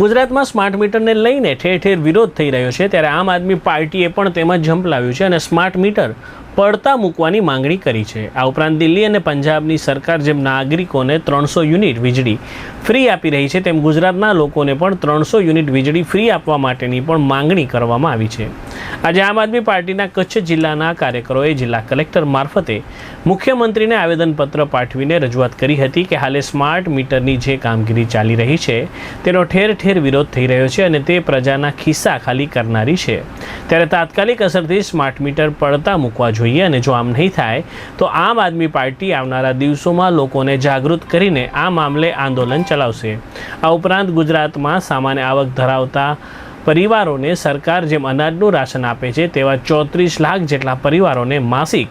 ગુજરાતમાં સ્માર્ટ મીટરને લઈને ઠેર ઠેર વિરોધ થઈ રહ્યો છે, ત્યારે આમ આદમી પાર્ટીએ પણ તેમાં ઝંપલાવ્યું છે અને સ્માર્ટ મીટર પડતા મૂકવાની માંગણી કરી છે. આ ઉપરાંત દિલ્હી અને પંજાબની સરકાર જેમ નાગરિકોને ત્રણસો યુનિટ વીજળી ફ્રી આપી રહી છે, તેમ ગુજરાતના લોકોને પણ ત્રણસો યુનિટ વીજળી ફ્રી આપવા માટેની પણ માંગણી કરવામાં આવી છે. આજે આમ આદમી પાર્ટીના કચ્છ જિલ્લાના કાર્યકરોએ જિલ્લા કલેક્ટર મારફતે મુખ્યમંત્રીને આવેદનપત્ર પાઠવીને રજૂઆત કરી હતી કે હાલે સ્માર્ટ મીટરની જે કામગીરી ચાલી રહી છે, તેનો ઠેર ઠેર વિરોધ થઈ રહ્યો છે અને તે પ્રજાના ખિસ્સા ખાલી કરનારી છે. ત્યારે તાત્કાલિક અસરથી સ્માર્ટ મીટર પડતા મૂકવા જોઈએ અને જો આમ નહીં થાય, તો આમ આદમી પાર્ટી આવનારા દિવસોમાં લોકોને જાગૃત કરીને આ મામલે આંદોલન ચલાવશે. આ ઉપરાંત ગુજરાતમાં સામાન્ય આવક ધરાવતા પરિવારોને સરકાર જેમ અનાજનું રાશન આપે છે, તેવા ચોત્રીસ લાખ જેટલા પરિવારોને માસિક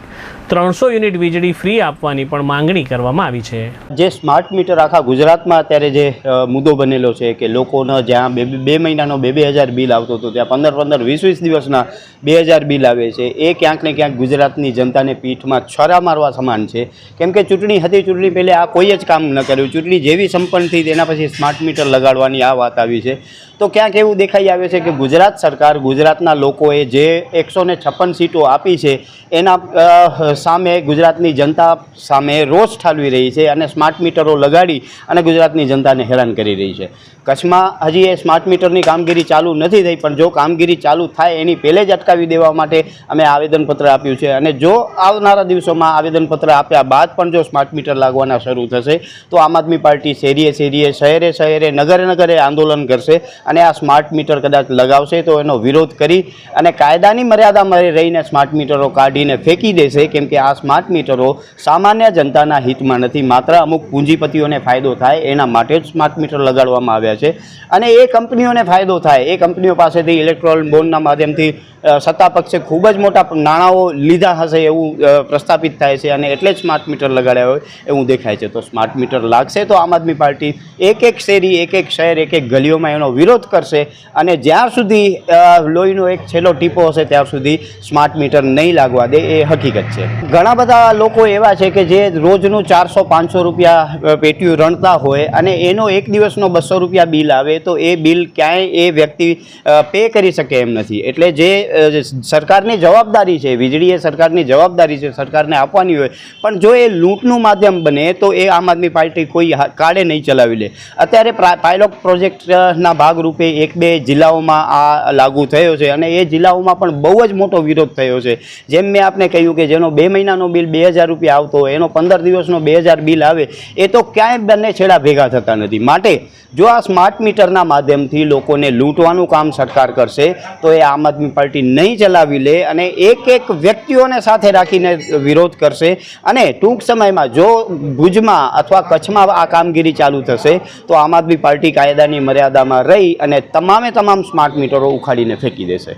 ત્રણસો યુનિટ વીજળી ફ્રી આપવાની પણ માંગણી કરવામાં આવી છે. જે સ્માર્ટ મીટર આખા ગુજરાતમાં અત્યારે જે મુદ્દો બનેલો છે કે લોકોનો જ્યાં બે બે મહિનાનો બે બે હજાર બિલ આવતો હતો, ત્યાં પંદર પંદર, વીસ વીસ દિવસના બે હજાર બિલ આવે છે. એ ક્યાંક ને ક્યાંક ગુજરાતની જનતાને પીઠમાં છરા મારવા સમાન છે. કેમ કે ચૂંટણી હતી, ચૂંટણી પહેલે આ કોઈ જ કામ ન કર્યું. ચૂંટણી જેવી સંપન્ન થઈ, તેના પછી સ્માર્ટ મીટર લગાડવાની આ વાત આવી છે. તો ક્યાંક એવું દેખાઈ આવે છે કે ગુજરાત સરકાર ગુજરાતના લોકોએ જે એકસો ને છપ્પન સીટો આપી છે, એના સામે ગુજરાતની જનતા સામે રોષ ઠાલવી રહી છે અને સ્માર્ટ મીટરો લગાડી અને ગુજરાતની જનતાને હેરાન કરી રહી છે. કચ્છમાં હજી એ સ્માર્ટ મીટરની કામગીરી ચાલુ નથી થઈ, પણ જો કામગીરી ચાલુ થાય એની પહેલે જ અટકાવી દેવા માટે અમે આવેદનપત્ર આપ્યું છે. અને જો આવનારા દિવસોમાં આવેદનપત્ર આપ્યા બાદ પણ જો સ્માર્ટ મીટર લાગવાના શરૂ થશે, તો આમ આદમી પાર્ટી શેરીએ શેરીએ, શહેરે શહેરે, નગરે નગરે આંદોલન કરશે અને આ સ્માર્ટ મીટર કદાચ લગાવશે તો એનો વિરોધ કરી અને કાયદાની મર્યાદામાં રહીને સ્માર્ટ મીટરો કાઢીને ફેંકી દેશે, કેમ કે આ સ્માર્ટ મીટરો સામાન્ય જનતાના હિતમાં નથી. માત્ર અમુક પૂંજીપતિઓને ફાયદો થાય, એના માટે જ સ્માર્ટ મીટર લગાડવામાં આવ્યા છે. અને એ કંપનીઓને ફાયદો થાય. એ કંપનીઓ પાસેથી ઇલેક્ટ્રોલ બોન્ડના માધ્યમથી સત્તા પક્ષે ખૂબ જ મોટા નાણાંઓ લીધા હશે એવું પ્રસ્થાપિત થાય છે અને એટલે જ સ્માર્ટ મીટર લગાડ્યા હોય એવું દેખાય છે. તો સ્માર્ટ મીટર લાગશે તો આમ આદમી પાર્ટી એક એક શેરી, એક એક શહેર, એક એક ગલીઓમાં એનો વિરોધ કરશે અને જ્યાં સુધી લોહીનો એક છેલ્લો ટીપો હશે ત્યાં સુધી સ્માર્ટ મીટર નહીં લાગવા દે એ હકીકત છે. ઘણા બધા લોકો એવા છે કે જે રોજનું ચારસો, પાંચસો રૂપિયા પેટીયું રણતા હોય અને એનો એક દિવસનો બસો રૂપિયા બિલ આવે તો એ બિલ ક્યાંય એ વ્યક્તિ પે કરી શકે એમ નથી. એટલે જે સરકારની જવાબદારી છે વીજળી એ સરકારની જવાબદારી છે, સરકારને આપવાની હોય, પણ જો એ લૂંટનું માધ્યમ બને, તો એ આમ આદમી પાર્ટી કોઈ કાળે નહીં ચલાવી લે. અત્યારે પાયલોટ પ્રોજેક્ટના ભાગરૂપે એક બે જિલ્લાઓમાં આ લાગુ થયો છે અને એ જિલ્લાઓમાં પણ બહુ જ મોટો વિરોધ થયો છે. જેમ મેં આપને કહ્યું કે જેનો બે મહિનાનો બિલ બે હજાર રૂપિયા આવતો હોય, એનો પંદર દિવસનો બે હજાર બિલ આવે, એ તો ક્યાંય બંને છેડા ભેગા થતા નથી. માટે જો આ સ્માર્ટ મીટરના માધ્યમથી લોકોને લૂંટવાનું કામ સરકાર કરશે, તો એ આમ આદમી પાર્ટી નહીં ચલાવી લે અને એક એક વ્યક્તિઓને સાથે રાખીને વિરોધ કરશે અને ટૂંક સમયમાં જો ભુજમાં અથવા કચ્છમાં આ કામગીરી ચાલુ થશે, તો આમ આદમી પાર્ટી કાયદાની મર્યાદામાં રહી અને તમામે તમામ સ્માર્ટ મીટરો ઉખાડીને ફેંકી દેશે.